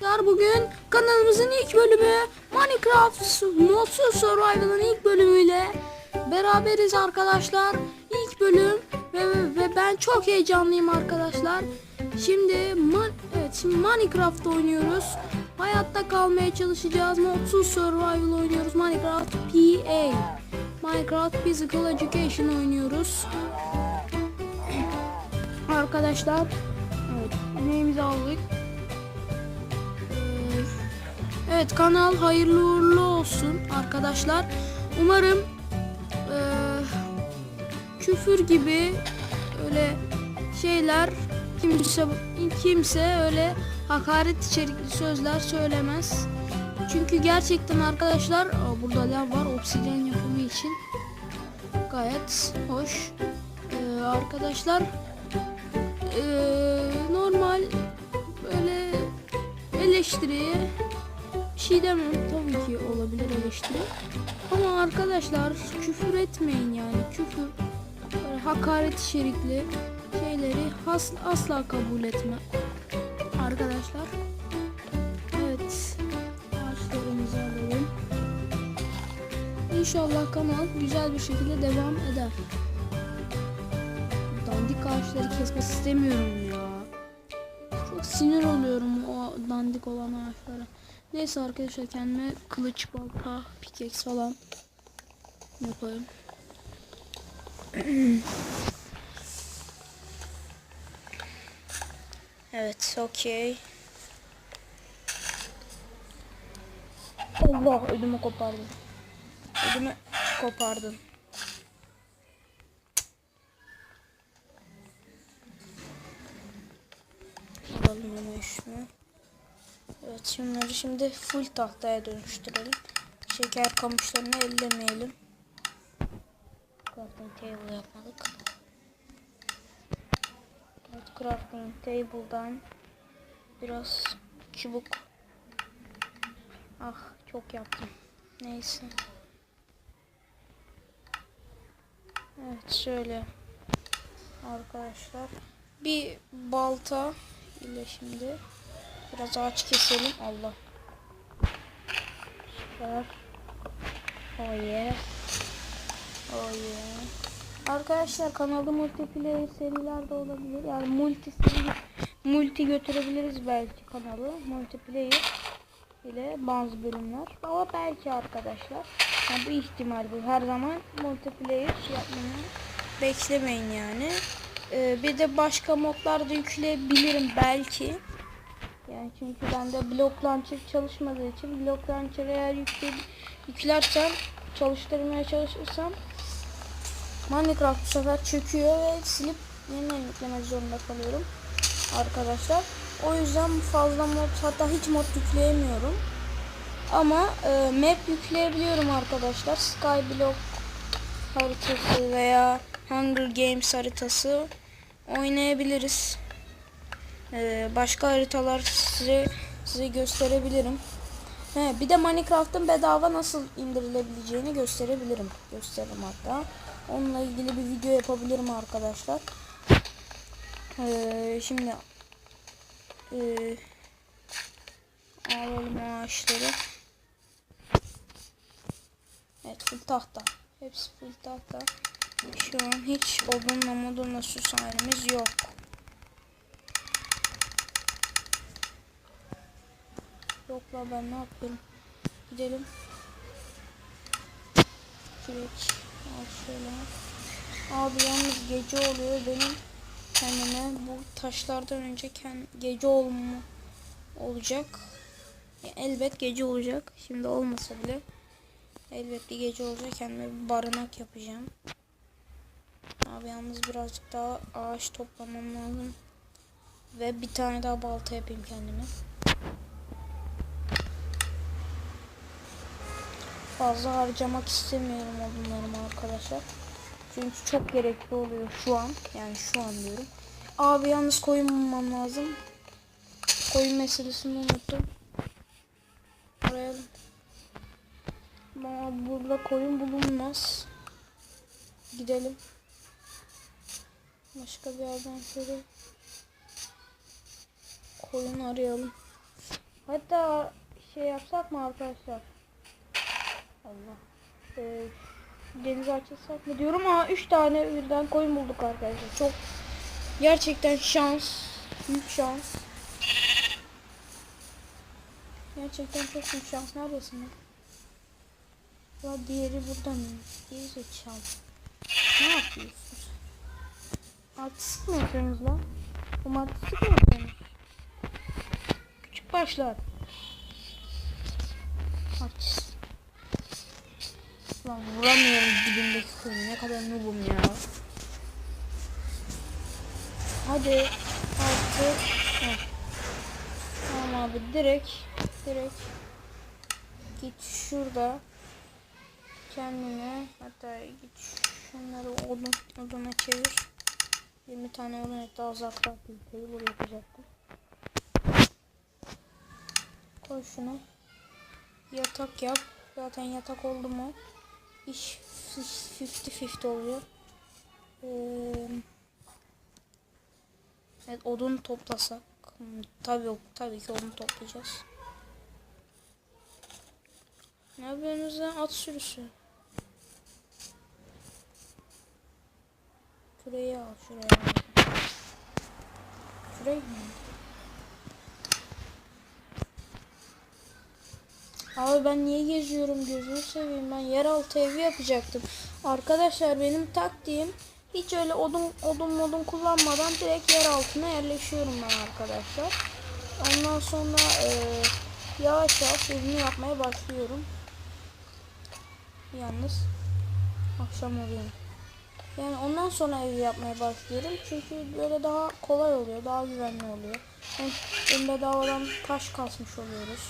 Arkadaşlar bugün kanalımızın ilk bölümü Minecraft Modsuz Survival'ın ilk bölümüyle beraberiz arkadaşlar. İlk bölüm ve, ve ben çok heyecanlıyım arkadaşlar. Şimdi man, evet şimdi Minecraft oynuyoruz. Hayatta kalmaya çalışacağız. Modsuz Survival oynuyoruz. Minecraft PA. Minecraft Physical Education oynuyoruz. Arkadaşlar evet emeğimizi aldık. Evet kanal hayırlı uğurlu olsun arkadaşlar. Umarım eee, küfür gibi öyle şeyler kimse kimse öyle hakaret içerikli sözler söylemez. Çünkü gerçekten arkadaşlar Aa, burada lav var obsidyen yapımı için gayet hoş. Ee, arkadaşlar eee, normal böyle eleştiriye şey demem tabii ki olabilir eleştiri. Ama arkadaşlar küfür etmeyin yani. Küfür hakaret içerikli şeyleri has, asla kabul etme. Arkadaşlar evet. Ağaçlarımızı alalım. İnşallah kanal güzel bir şekilde devam eder. Dandik ağaçları kesmek istemiyorum ya. Çok sinir oluyorum o dandik olan ağaçlara. Neyse arkadaşlar kendime kılıç, balta, pickaxe falan yapayım. evet, okey. Allah ödümü kopardım. Ödümü kopardım. Alalım hemen şunu. Evet şunları şimdi full tahtaya dönüştürelim. Şeker kamışlarını ellemeyelim. Crafting table yapmadık. Evet crafting table'dan biraz çubuk. Ah çok yaptım. Neyse. Evet şöyle arkadaşlar bir balta ile şimdi biraz ağaç keselim. Allah. Süper. Oh yeah. Oh yeah. Arkadaşlar kanalda multiplayer seriler de olabilir. Yani multi seri multi götürebiliriz belki kanalı. Multiplayer ile bazı bölümler. Ama belki arkadaşlar. Yani bu ihtimal bu. Her zaman multiplayer yapmayı beklemeyin yani. Ee, bir de başka modlar da yükleyebilirim belki. Yani çünkü bende block launcher çalışmadığı için block launcher eğer yükle, yüklersem çalıştırmaya çalışırsam Minecraft bu sefer çöküyor ve silip yeniden yüklemek zorunda kalıyorum arkadaşlar. O yüzden fazla mod hatta hiç mod yükleyemiyorum. Ama e, map yükleyebiliyorum arkadaşlar. Skyblock haritası veya Hunger Games haritası oynayabiliriz. Ee, başka haritalar size size gösterebilirim. He, bir de Minecraft'ın bedava nasıl indirilebileceğini gösterebilirim. Gösteririm hatta. Onunla ilgili bir video yapabilirim arkadaşlar. Ee, şimdi e, alalım ağaçları. Evet full tahta. Hepsi full tahta. Şu an hiç odunla modunla süs halimiz yok. Yok la ben ne yapıyorum? Gidelim. Kürek. Al şöyle. Abi yalnız gece oluyor benim kendime bu taşlardan önce kend, gece olma olacak. Ya elbet gece olacak. Şimdi olmasa bile elbet bir gece olacak. Kendime bir barınak yapacağım. Abi yalnız birazcık daha ağaç toplamam lazım. Ve bir tane daha balta yapayım kendime. Fazla harcamak istemiyorum odunlarımı arkadaşlar. Çünkü çok gerekli oluyor şu an. Yani şu an diyorum. Abi yalnız koyun bulmam lazım. Koyun meselesini unuttum. Arayalım. Ama burada koyun bulunmaz. Gidelim. Başka bir yerden şöyle koyun arayalım. Hatta şey yapsak mı arkadaşlar? Allah. Ee, denize açılsak mı diyorum ama 3 tane birden koyun bulduk arkadaşlar. Çok gerçekten şans. Büyük şans. Gerçekten çok büyük şans. Neredesin lan? Ya diğeri burada mı? Geri zekalı. Ne yapıyorsunuz? Artistik mi yapıyorsunuz lan? Bu artistik mi yapıyorsunuz? Küçük başlar. Artist. Lan vuramıyorum dibindeki koyu. Ne kadar noobum ya. Hadi. Artık. Heh. Tamam abi direkt. Direkt. Git şurada. Kendine. Hatta git şunları odun, oduna çevir. 20 tane odun et daha uzaktan filtreyi buraya yapacaktım. Koy şunu. Yatak yap. Zaten yatak oldu mu? İş 50-50 oluyor. Ee, evet odun toplasak. Hmm, Tabii tabii ki odun toplayacağız. Ne yapıyorsunuz lan? At sürüsü. Şurayı al şuraya. Şurayı mı? Abi ben niye geziyorum gözünü seveyim ben yeraltı evi yapacaktım. Arkadaşlar benim taktiğim hiç öyle odun odun modun kullanmadan direkt yer altına yerleşiyorum ben arkadaşlar. Ondan sonra eee, yavaş yavaş evimi yapmaya başlıyorum. Yalnız akşam oluyor. Yani ondan sonra evi yapmaya başlıyorum. Çünkü böyle daha kolay oluyor, daha güvenli oluyor. Hem, hem bedavadan taş kasmış oluyoruz.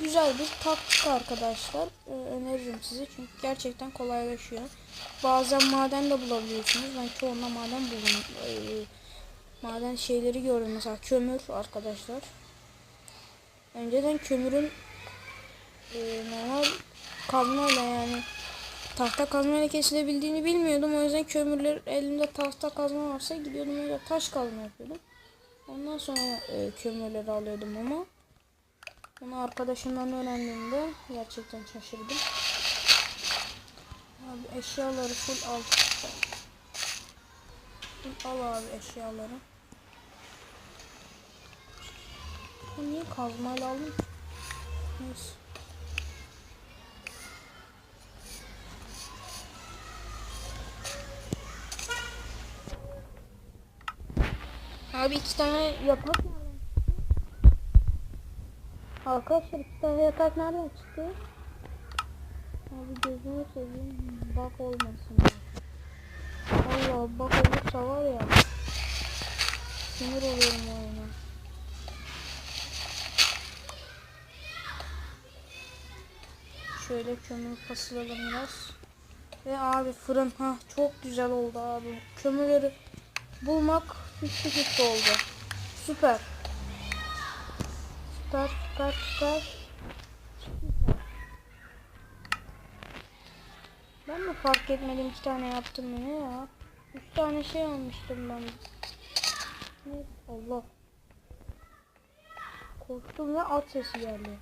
Güzel bir taktik arkadaşlar. Ee, öneririm size çünkü gerçekten kolaylaşıyor. Bazen maden de bulabiliyorsunuz. Ben çoğunla maden buldum. Ee, maden şeyleri gördüm mesela kömür arkadaşlar. Önceden kömürün e, normal kazmayla yani tahta kazmayla kesilebildiğini bilmiyordum. O yüzden kömürler elimde tahta kazma varsa gidiyordum öyle taş kazma yapıyordum. Ondan sonra e, kömürleri alıyordum ama bunu arkadaşımdan öğrendiğimde gerçekten şaşırdım. Abi eşyaları full al. Full al abi eşyaları. Ben niye kazmayla aldım? Neyse. Abi iki tane nereden çıktı? Arkadaşlar iki tane yatak nereden çıktı? Abi gözünü seveyim bak olmasın. Allah bak olursa var ya sinir oluyorum oyuna. Şöyle kömür pasılalım biraz. Ve abi fırın ha çok güzel oldu abi. Kömürleri bulmak Hiçbir hiç oldu. Süper. Süper Süper. Ben mi fark etmedim iki tane yaptım yine ya. Üç tane şey almıştım ben. Ne? Allah. Korktum ve at sesi geldi.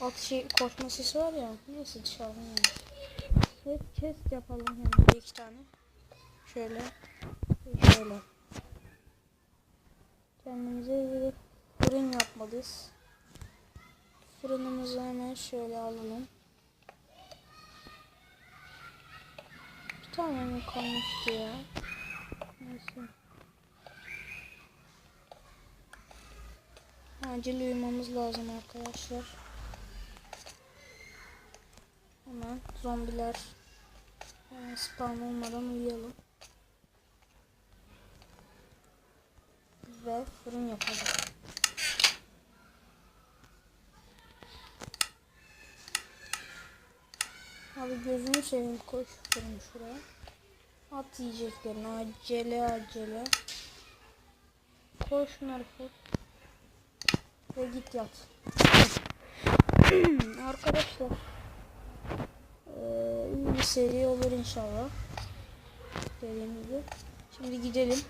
At şey koşma sesi var ya. Neyse dışarıdan yani. Chest yapalım hem de iki tane. Şöyle. Şöyle. Kendimize bir fırın yapmalıyız. Fırınımızı hemen şöyle alalım. Bir tane mi kalmıştı ya? Neyse. Acil uyumamız lazım arkadaşlar. Hemen zombiler e, spawn olmadan uyuyalım. ve fırın yapalım. Abi gözünü seveyim koy şu fırını şuraya. At yiyeceklerini acele acele. Koy şunları. Ve git yat. Arkadaşlar. Ee, iyi bir seri olur inşallah. Dediğim. Şimdi gidelim.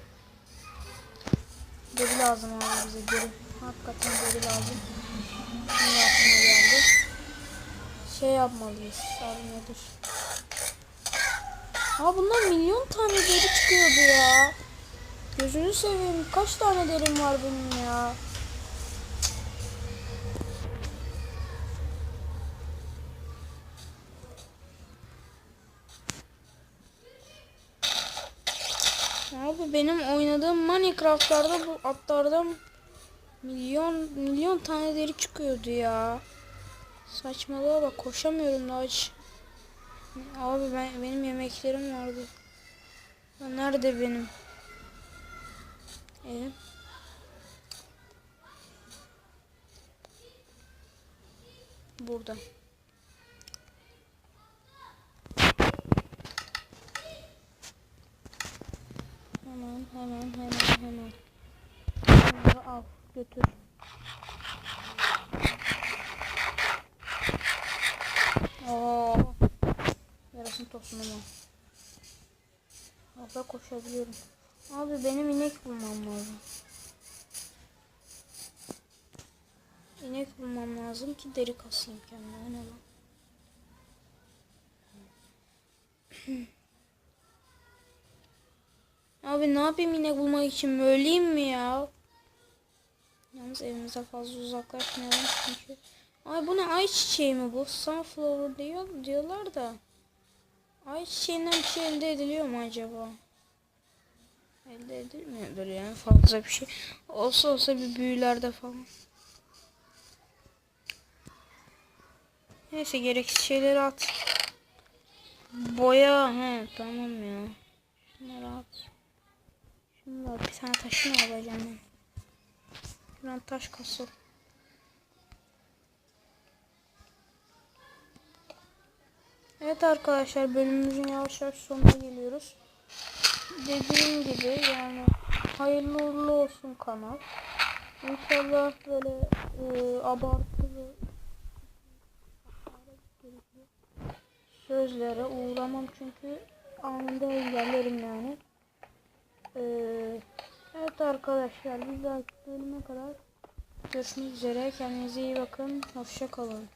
Deri lazım abi bize deri. Hakikaten deri lazım. Şimdi aklıma geldi. Şey yapmalıyız. Abi? Aa bundan milyon tane deri çıkıyordu ya. Gözünü seveyim. Kaç tane derim var benim ya. Abi benim oynadığım Minecraft'larda bu atlardan milyon milyon tane deri çıkıyordu ya. Saçmalığa bak koşamıyorum da aç. Abi ben benim yemeklerim vardı. Nerede benim? Elim. Burada. Hemen hemen hemen hemen. Bunları al götür. Ama. Orada koşabiliyorum. Abi benim inek bulmam lazım. İnek bulmam lazım ki deri kasayım kendime. Ne lan? Abi ne yapayım inek bulmak için öleyim mi ya? Yalnız evimize fazla uzaklaşmayalım çünkü. Ay bu ne ay çiçeği mi bu? Sunflower diyor, diyorlar da. Ay çiçeğinden bir şey elde ediliyor mu acaba? Elde edilmiyordur yani fazla bir şey. Olsa olsa bir büyülerde falan. Neyse gereksiz şeyleri at. Boya he tamam ya. Şunları at. Da bir tane taşını alacağım ben. Şuradan taş kasıl. Evet arkadaşlar bölümümüzün yavaş yavaş sonuna geliyoruz. Dediğim gibi yani hayırlı uğurlu olsun kanal. İnşallah böyle e, abartılı sözlere uğramam çünkü anında engellerim yani. Ee, evet arkadaşlar bir dahaki bölüme kadar görüşmek üzere. Kendinize iyi bakın. Hoşça kalın.